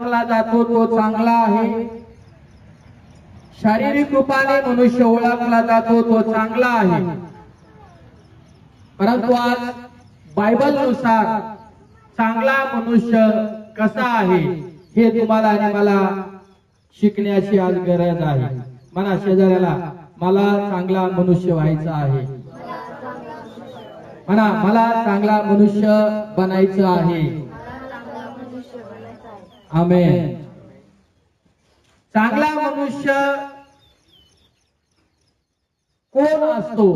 जातो तो चांगला आहे. शारीरिक रूपाने मनुष्य ओळखला जातो तो चांगला आहे. परंतु आज बायबलनुसार चांगला मनुष्य कसा आहे हे तुम्हाला आणि मला शिकण्याची आज गरज आहे. मला शेजाऱ्याला मला चांगला मनुष्य व्हायचा आहे. म्हणा मला चांगला मनुष्य बनायचं आहे. आमेन. चांगला मनुष्य कोण असतो?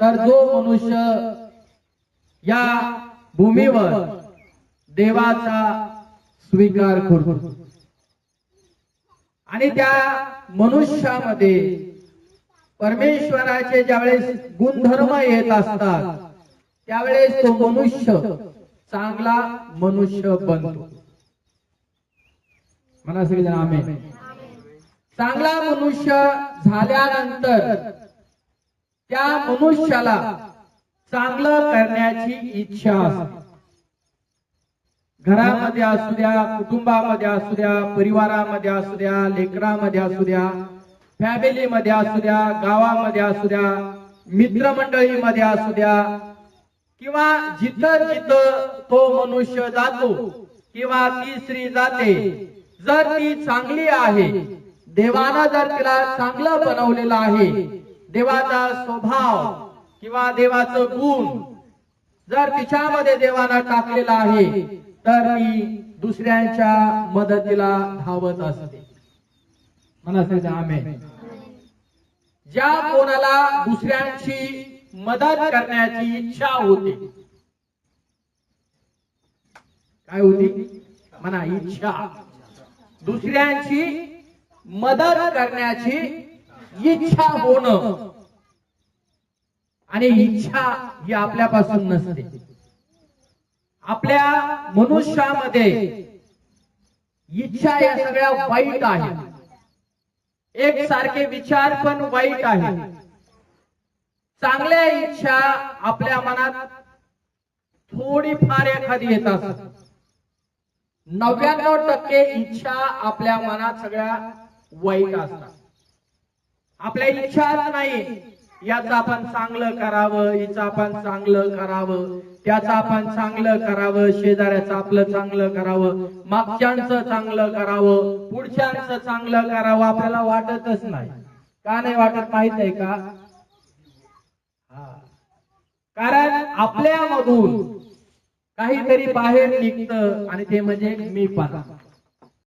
तर जो मनुष्य या भूमीवर देवाचा स्वीकार करतो. आणि त्या मनुष्यामध्ये परमेश्वराचे ज्यावेळेस गुणधर्म येत असतात त्यावेळेस तो मनुष्य चांगला मनुष्य बनतो. म्हणा सगळेजण चांगला मनुष्य झाल्यानंतर त्या मनुष्याला चांगलं करण्याची इच्छा असते. घरामध्ये असू द्या कुटुंबामध्ये असू द्या परिवारामध्ये असू द्या लेकरामध्ये असू द्या फॅमिलीमध्ये असू द्या गावामध्ये असू द्या मित्रमंडळीमध्ये असू द्या किंवा जिथं जिथं तो मनुष्य जातो किंवा ती स्त्री जाते जर ती चांगली आहे देवानं जर तिला चांगलं बनवलेलं आहे देवाचा स्वभाव किंवा देवाचं गुण जर तिच्यामध्ये देवानं टाकलेला आहे तर ती दुसऱ्यांच्या मदतीला धावत असते. म्हणा आम्ही ज्या कोणाला दुसऱ्यांची मदत करण्याची इच्छा होती काय होती? म्हणा इच्छा. दुसऱ्यांची मदत करण्याची इच्छा होणं. आणि इच्छा ही आपल्यापासून नसते. आपल्या मनुष्यामध्ये इच्छा या सगळ्या वाईट आहेत. एक सारखे विचार पण वाईट आहे चांगल्या इच्छा आपल्या मनात थोडीफार एखादी येत असत. नव्याण्णव टक्के इच्छा आपल्या मनात सगळ्या वाईट असतात. आपल्या इच्छा नाही. याचं आपण चांगलं करावं हिचं आपण चांगलं करावं त्याचं आपण चांगलं करावं शेजाऱ्याचं आपलं चांगलं करावं मागच्यांचं चांगलं करावं पुढच्यांचं चांगलं करावं आपल्याला वाटतच नाही. का नाही वाटत माहीत आहे का? हा. कारण आपल्यामधून काहीतरी बाहेर निघतं आणि ते म्हणजे मी पण.